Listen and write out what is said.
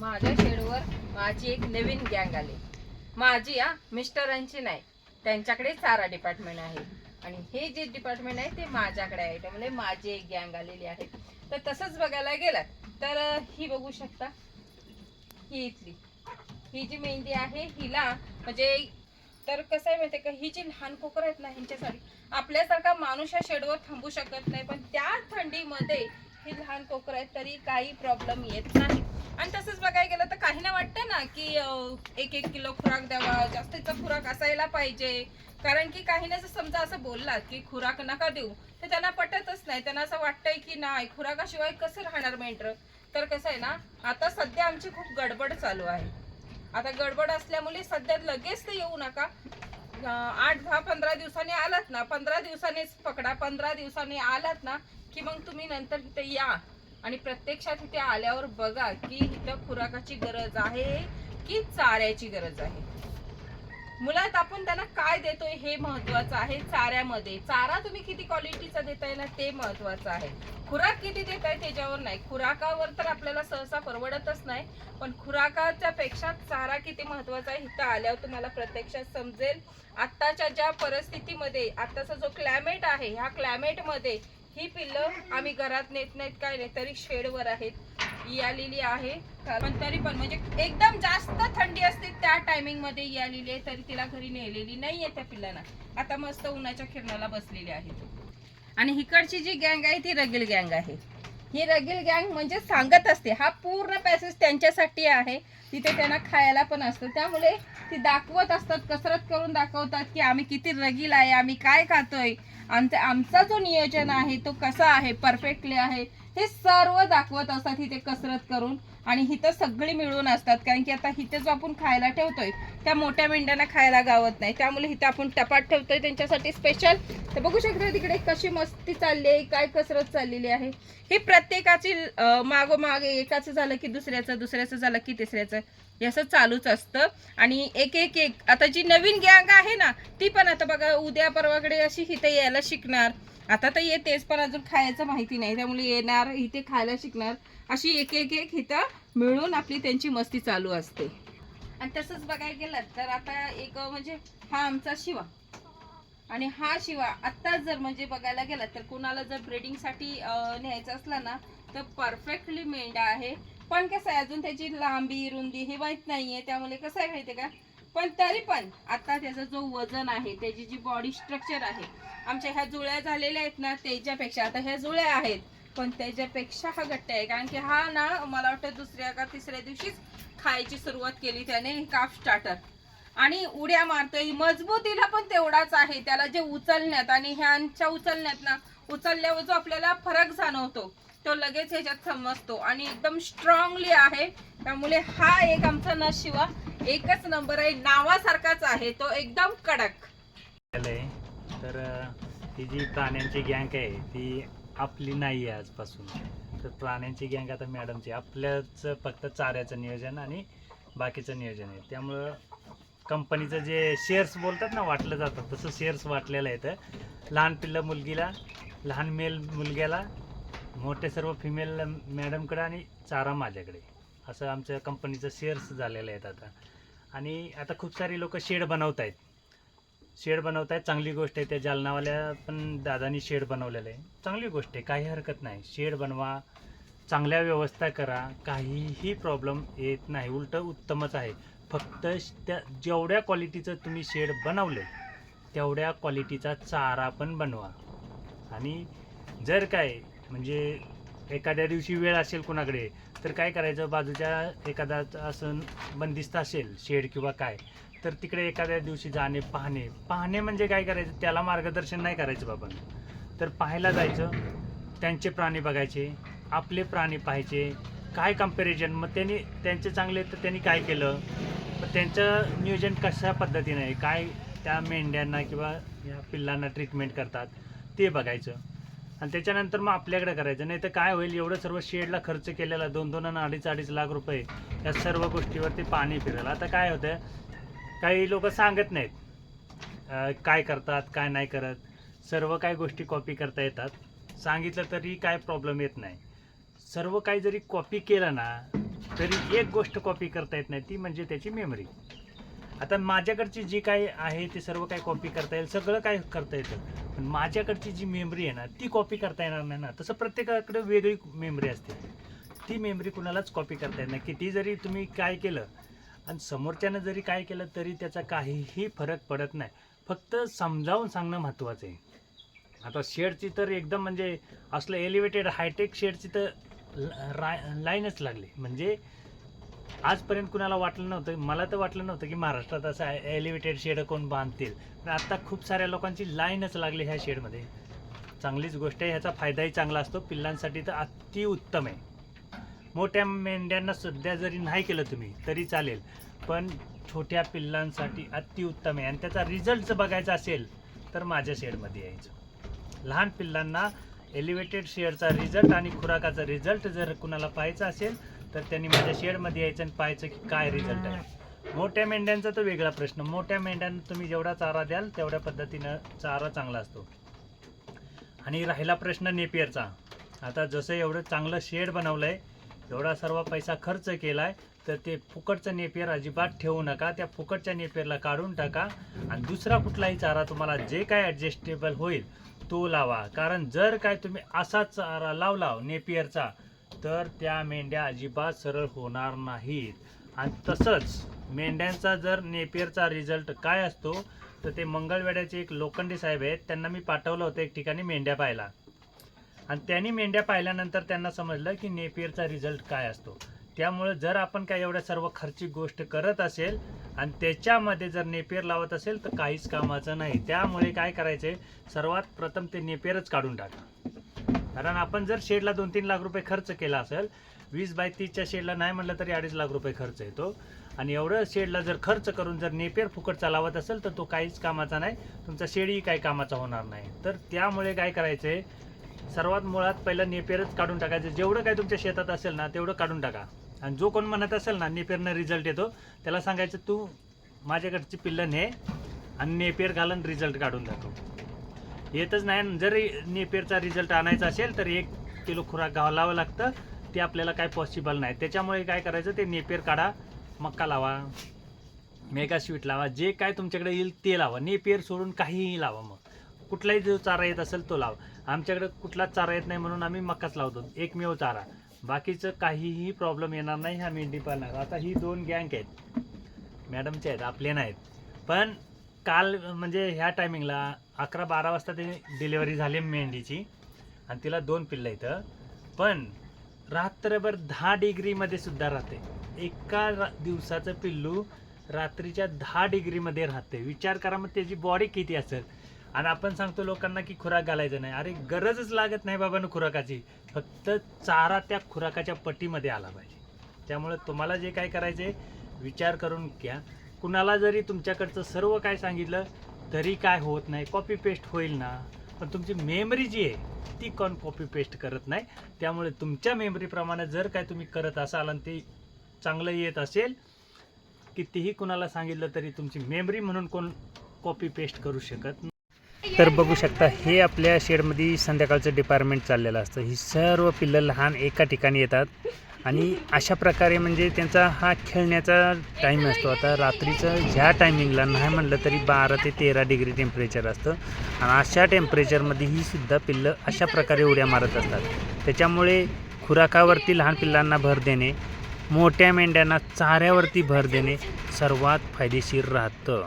माझ्या शेडवर माझी एक नवीन गँग आली. माझी हा मिस्टरांची नाही. त्यांच्याकडे चारा डिपार्टमेंट आहे. आणि हे जे डिपार्टमेंट आहे ते माझ्याकडे आहे. त्यामुळे माझी एक गँग आलेली आहे. तर तसंच बघायला गेलं तर ही बघू शकता. ही इथली. ही जी मेहंदी आहे हिला म्हणजे तर कसं आहे माहितीये का? ही जी लहान कोकर आहेत ना ह्यांच्यासाठी आपल्यासारखा माणूस या शेडवर थांबू शकत नाही. पण त्या थंडीमध्ये ही लहान कोकर आहेत तरी काही प्रॉब्लेम येत नाही. आणि तसंच बघायला गेलं तर काहींना वाटतं ना की एक एक किलो खुराक द्यावा जास्तीचा खुराक असायला पाहिजे. कारण की काहींना जर समजा असं बोललात की खुराक नका देऊ तर त्यांना पटतच नाही. त्यांना असं वाटतंय की नाही खुराकाशिवाय कसं राहणार मेंढर? तर कसं आहे ना आता सध्या आमची खूप गडबड चालू आहे. आता गडबड असल्यामुळे सध्या लगेच ते येऊ नका. आठ दहा पंधरा दिवसांनी आलात ना पंधरा दिवसांनीच पकडा पंधरा दिवसांनी आलात ना की मग तुम्ही नंतर तिथे या. आणि प्रत्यक्षात इथे आल्यावर बघा की इथं खुराकाची गरज आहे की चाऱ्याची गरज आहे. मुलात आपण त्यांना काय देतोय हे महत्वाचं आहे चाऱ्यामध्ये. चारा तुम्ही किती क्वालिटीचा देताय ना ते महत्वाचं आहे. खुराक किती देताय त्याच्यावर नाही. खुराकावर तर आपल्याला सहसा परवडतच नाही. पण खुराकाच्या पेक्षा चारा किती महत्त्वाचा आहे इथं आल्यावर तुम्हाला प्रत्यक्षात समजेल. आत्ताच्या ज्या परिस्थितीमध्ये आत्ताचा जो क्लायमेट आहे ह्या क्लायमेटमध्ये ही पिल्लं आम्ही घरात नेत नाहीत काय नाही तरी शेडवर आहेत. ही आलेली आहे. पण तरी पण म्हणजे एकदम जास्त थंडी असते त्या टायमिंगमध्ये ही आलेली आहे तरी तिला घरी नेलेली नाहीये त्या पिल्लांना. आता मस्त उन्हाच्या किरणाला बसलेली आहे आणि हिकडची जी गँग आहे ती रगील गँग आहे. ही रगील गँग म्हणजे सांगत असते. हा पूर्ण पॅसेज त्यांच्यासाठी आहे. तिथे त्यांना खायला पण असतं. त्यामुळे ती दाखवत असतात कसरत करून दाखवतात की आम्ही किती रगील आहे आम्ही काय खातोय. आमचा आमचा जो नियोजन आहे तो कसा आहे परफेक्टली आहे. हे सर्व दाखवत असतात इथे कसरत करून. आणि इथं सगळी मिळून असतात. कारण की आता इथे जो आपण खायला ठेवतोय. त्या मोठ्या मेंढ्यांना खायला गावत नाही. त्यामुळे हिथं आपण टपाट ठेवतोय त्यांच्यासाठी स्पेशल तर बघू शकता तिकडे कशी मस्ती चालली आहे काय कसरत चाललेली आहे. ही प्रत्येकाची अं, मागोमागे एकाचं झालं की दुसऱ्याचं दुसऱ्याचं झालं की तिसऱ्याचं. असं चालूच असतं. आणि एक एक एक. आता जी नवीन गँग आहे ना ती पण आता बघा उद्या परवाकडे अशी इथे यायला शिकणार. आता तर येतेच पण अजून खायचं माहिती नाही. त्यामुळे येणार इथे खायला शिकणार. अशी एक एक एक इथं मिळून आपली त्यांची मस्ती चालू असते. आणि तसंच बघायला गेलं तर आता एक म्हणजे हा आमचा शिवा. आणि हा शिवा आत्ता जर म्हणजे बघायला गेला तर कोणाला जर ब्रीडिंगसाठी न्यायचं असला ना तर परफेक्टली मेंढा आहे. पण कसं आहे अजून त्याची लांबी रुंदी हे माहीत नाहीये. त्यामुळे कसं आहे माहितीये का? पण तरी पण आता त्याचं जो वजन आहे त्याची जी बॉडी स्ट्रक्चर आहे आमच्या ह्या जुळ्या झालेल्या आहेत ना त्याच्यापेक्षा आता ह्या जुळ्या आहेत. पण त्याच्यापेक्षा हा गट्ट आहे. कारण की हा ना मला वाटतं दुसऱ्या का तिसऱ्या दिवशीच खायची सुरुवात केली त्याने काफ स्टार्टर आणि उड्या मारतोय. मजबूतीला पण तेवढाच आहे. त्याला जे उचलण्यात आणि ह्यांच्या उचलण्यात ना उचलल्यावर जो आपल्याला फरक जाणवतो तो लगेच ह्याच्यात समजतो. आणि एकदम स्ट्रॉंगली आहे. त्यामुळे हा एक आमचा न शिवा एकच नंबर आहे नावासारखाच आहे तो एकदम कडक. आहे तर ही जी प्राण्यांची गँग आहे ती आपली नाही आहे आजपासून. तर प्राण्यांची गँग आता मॅडमची आपल्याच फक्त चाऱ्याचं नियोजन आणि बाकीचं नियोजन आहे. त्यामुळं कंपनीचं जे शेअर्स बोलतात ना वाटलं जातं तसं शेअर्स वाटलेलं आहे तर लहान पिल्लं मुलगीला लहान मेल मुलग्याला मोठे सर्व फिमेल मॅडमकडे आणि चारा माझ्याकडे. असं आमच्या कंपनीचं शेअर्स झालेलं आहेत आता. आणि आता खूप सारी लोक शेड बनवत आहेत शेड बनवत आहेत चांगली गोष्ट आहे. त्या जालनावाल्या पण दादानी शेड बनवलेलं आहे. चांगली गोष्ट आहे काही हरकत नाही. शेड बनवा चांगल्या व्यवस्था करा. काहीही प्रॉब्लेम येत नाही. उलट उत्तमच आहे. फक्त त्या जेवढ्या क्वालिटीचं तुम्ही शेड बनवले तेवढ्या क्वालिटीचा चारा पण बनवा. आणि जर काय म्हणजे एखाद्या दिवशी वेळ असेल कुणाकडे तर काय करायचं? बाजूच्या एखादा असं बंदिस्त असेल शेड किंवा काय तर तिकडे एखाद्या दिवशी जाणे पाहणे. पाहणे म्हणजे काय करायचं? त्याला मार्गदर्शन नाही करायचं बाबा. तर पाहायला जायचं त्यांचे प्राणी बघायचे आपले प्राणी पाहायचे काय कम्पॅरिजन मग त्यांनी त्यांचे चांगले तर त्यांनी काय केलं? मग त्यांचं नियोजन कशा पद्धतीने आहे? काय त्या मेंढ्यांना किंवा या पिल्लांना ट्रीटमेंट करतात? ते बघायचं. आणि त्याच्यानंतर मग आपल्याकडे करायचं. नाही तर काय होईल एवढं सर्व शेडला खर्च केलेला दोन दोन आणि अडीच अडीच लाख रुपये या सर्व गोष्टीवरती पाणी फिरेल. आता काय होतं काही लोक सांगत नाहीत काय करतात काय नाही करत. सर्व काही गोष्टी कॉपी करता येतात. सांगितलं तरी काय प्रॉब्लेम येत नाही. सर्व काही जरी कॉपी केलं ना तरी एक गोष्ट कॉपी करता येत नाही ती म्हणजे त्याची मेमरी आता माझ्याकडची जी काही आहे ते सर्व काही कॉपी करता येईल? सगळं काय करता येतं? पण माझ्याकडची जी मेमरी आहे ना ती कॉपी करता येणार नाही ना. तसं प्रत्येकाकडे वेगळी मेमरी असते. ती मेमरी कुणालाच कॉपी करता येत नाही. किती जरी तुम्ही काय केलं आणि समोरच्यानं जरी काय केलं तरी त्याचा काहीही फरक पडत नाही. फक्त समजावून सांगणं महत्त्वाचं आहे. आता शेडची तर एकदम म्हणजे असलं एलिव्हेटेड हायटेक शेडची तर ला रा- लाईनच लागली. म्हणजे आजपर्यंत कुणाला वाटलं नव्हतं मला तर वाटलं नव्हतं की महाराष्ट्रात असं एलिव्हेटेड शेड कोण बांधतील. पण आता खूप साऱ्या लोकांची लाईनच लागली ह्या शेडमध्ये चांगलीच गोष्ट आहे ह्याचा फायदाही चांगला असतो पिल्लांसाठी तर अति उत्तम आहे. मोठ्या मेंढ्यांना सध्या जरी नाही केलं तुम्ही तरी चालेल. पण छोट्या पिल्लांसाठी अतिउत्तम आहे. आणि त्याचा रिझल्ट जर बघायचा असेल तर माझ्या शेडमध्ये यायचं. लहान पिल्लांना एलिव्हेटेड शेडचा रिझल्ट आणि खुराकाचा रिझल्ट जर कुणाला पाहायचा असेल तर त्यांनी माझ्या शेडमध्ये यायचं आणि पाहायचं की काय रिझल्ट आहे. मोठ्या मेंढ्यांचा तर वेगळा प्रश्न. मोठ्या मेंढ्यांना तुम्ही जेवढा चारा द्याल तेवढ्या पद्धतीनं चारा चांगला असतो. आणि राहिला प्रश्न नेपियरचा. आता जसं एवढं चांगलं शेड बनवलं आहे एवढा सर्व पैसा खर्च केला आहे तर ते फुकटचं नेपियर अजिबात ठेवू नका. त्या फुकटच्या नेपियरला काढून टाका आणि दुसरा कुठलाही चारा तुम्हाला जे काय ॲडजस्टेबल होईल तो लावा. कारण जर काय तुम्ही असा चारा लावला नेपियरचा तर त्या मेंढ्या अजिबात सरळ होणार नाहीत. आणि तसंच मेंढ्यांचा जर नेपियरचा रिझल्ट काय असतो तर ते मंगळवेड्याचे एक लोखंडी साहेब आहेत त्यांना मी पाठवलं होतं एक ठिकाणी मेंढ्या पाहायला. आणि त्यांनी मेंढ्या पाहिल्यानंतर त्यांना समजलं की नेपियरचा रिझल्ट काय असतो. त्यामुळे जर आपण काय एवढ्या सर्व खर्चिक गोष्ट करत असेल आणि त्याच्यामध्ये जर नेपियर लावत असेल तर काहीच कामाचं नाही. त्यामुळे काय करायचे सर्वात प्रथम ते नेपियरच काढून टाका. कारण आपण जर शेडला दोन तीन लाख रुपये खर्च केला असेल वीस बाय तीसच्या शेडला नाही म्हटलं तरी अडीच लाख रुपये खर्च येतो. आणि एवढं शेडला जर खर्च करून जर नेपेर फुकट चालावत असेल तर तो काहीच कामाचा नाही. तुमचा शेडही काही कामाचा होणार नाही. तर त्यामुळे काय करायचं सर्वात मुळात पहिलं नेपेरच काढून टाकायचं. जेवढं काय तुमच्या शेतात असेल ना तेवढं काढून टाका. आणि जो कोण म्हणत असेल ना नेपेरनं रिझल्ट येतो त्याला सांगायचं तू माझ्याकडची पिल्लं ने आणि नेपेर घालून रिझल्ट काढून दाखव. येतच नाही. जरी नेपेरचा रिझल्ट आणायचा असेल तर एक किलो खुराक घालावं लागतं. ते आपल्याला काय पॉसिबल नाही. त्याच्यामुळे काय करायचं ते नेपेर काढा मक्का लावा मेगा स्वीट लावा जे काय तुमच्याकडे येईल ते लावा. नेपेर सोडून काहीही लावा मग. कुठलाही जो चारा येत असेल तो लावा. आमच्याकडे कुठलाच चारा येत नाही म्हणून आम्ही मक्काच लावतो. एकमेव चारा. बाकीचं काहीही प्रॉब्लेम येणार नाही ह्या मेंढी पालणार आता ही दोन गँग आहेत. मॅडमचे आहेत आपले नाहीत. पण काल म्हणजे ह्या टायमिंगला अकरा बारा वाजता ते डिलिव्हरी झाली मेंढीची. आणि तिला दोन पिल्लं इथं. पण रात्रभर दहा डिग्रीमध्ये सुद्धा राहते. एका रा- दिवसाचं पिल्लू रात्रीच्या दहा डिग्रीमध्ये राहते. विचार करा मग त्याची बॉडी किती असेल. आणि आपण सांगतो लोकांना की खुराक घालायचं नाही. अरे गरजच लागत नाही बाबांनो खुराकाची. फक्त चारा त्या खुराकाच्या पटीमध्ये आला पाहिजे. त्यामुळे तुम्हाला जे काय करायचे विचार करून घ्या. कुणाला जरी तुमच्याकडचं सर्व काय सांगितलं तरी काय होत नाही कॉपी पेस्ट होईल ना. पण तुमची मेमरी जी आहे ती कोण कॉपी पेस्ट करत नाही. त्यामुळे तुमच्या मेमरीप्रमाणे जर काय तुम्ही करत असाल आणि ते चांगलं येत असेल कितीही कुणाला सांगितलं तरी तुमची मेमरी म्हणून कोण कॉपी पेस्ट करू शकत तर बघू शकता हे आपल्या शेडमध्ये संध्याकाळचं डिपार्टमेंट चाललेलं असतं. ही सर्व पिल्लं लहान एका ठिकाणी येतात. आणि अशा प्रकारे म्हणजे त्यांचा हा खेळण्याचा टाईम असतो. आता रात्रीचं ह्या टायमिंगला नाही म्हणलं तरी बारा ते तेरा डिग्री टेम्परेचर असतं. आणि अशा टेम्परेचरमध्ये ही सुद्धा पिल्लं अशा प्रकारे उड्या मारत असतात. त्याच्यामुळे खुराकावरती लहान पिल्लांना भर देणे मोठ्या मेंढ्यांना चाऱ्यावरती भर देणे सर्वात फायदेशीर राहतं.